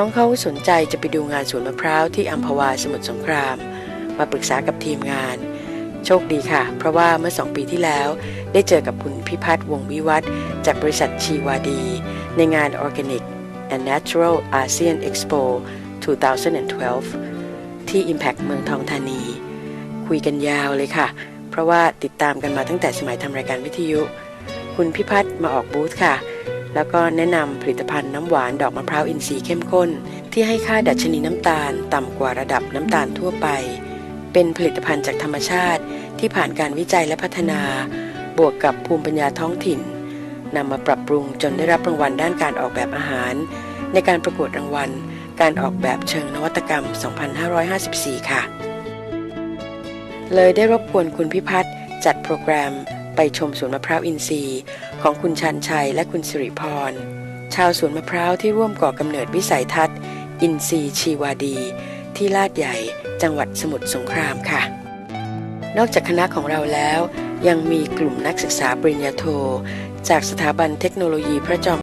น้องเขาสนใจจะไปดูงานสวนมะพร้าวที่อัมพวาสมุทรสงคราม มาปรึกษากับทีมงาน โชคดีค่ะ เพราะว่าเมื่อสองปีที่แล้ว ได้เจอกับคุณพิพัฒน์วงวิวัฒจากบริษัทชีวาดี ในงาน Organic and Natural ASEAN Expo 2012 ที่ Impact เมืองทองธานี คุยกันยาวเลยค่ะ เพราะว่าติดตามกันมาตั้งแต่สมัยทำรายการวิทยุ คุณพิพัฒน์มาออกบูธค่ะ แล้วก็แนะนำผลิตภัณฑ์น้ำหวานดอกมะพร้าวอินทรีย์เข้มข้น ที่ให้ค่าดัชนีน้ำตาลต่ำกว่าระดับน้ำตาลทั่วไป เป็นผลิตภัณฑ์จากธรรมชาติ ที่ผ่านการวิจัยและพัฒนา บวกกับภูมิปัญญาท้องถิ่นนำมาปรับปรุงจนได้รับรางวัลด้านการออกแบบอาหาร ในการประกวดรางวัล การออกแบบเชิงนวัตกรรม 2554 ค่ะ เลยได้รบกวนคุณพิพัฒน์จัดโปรแกรม ไปชมสวนมะพร้าวอินทรีย์ ของคุณชันชัยและคุณสิริพร ชาวสวนมะพร้าวที่ร่วมก่อกำเนิดวิสัยทัศน์ อินทรีย์ชีวาดี ที่ลาดใหญ่จังหวัดสมุทรสงครามค่ะ นอกจากคณะของเราแล้ว ยังมีกลุ่มนักศึกษาปริญญาโท จากสถาบันเทคโนโลยีพระจอม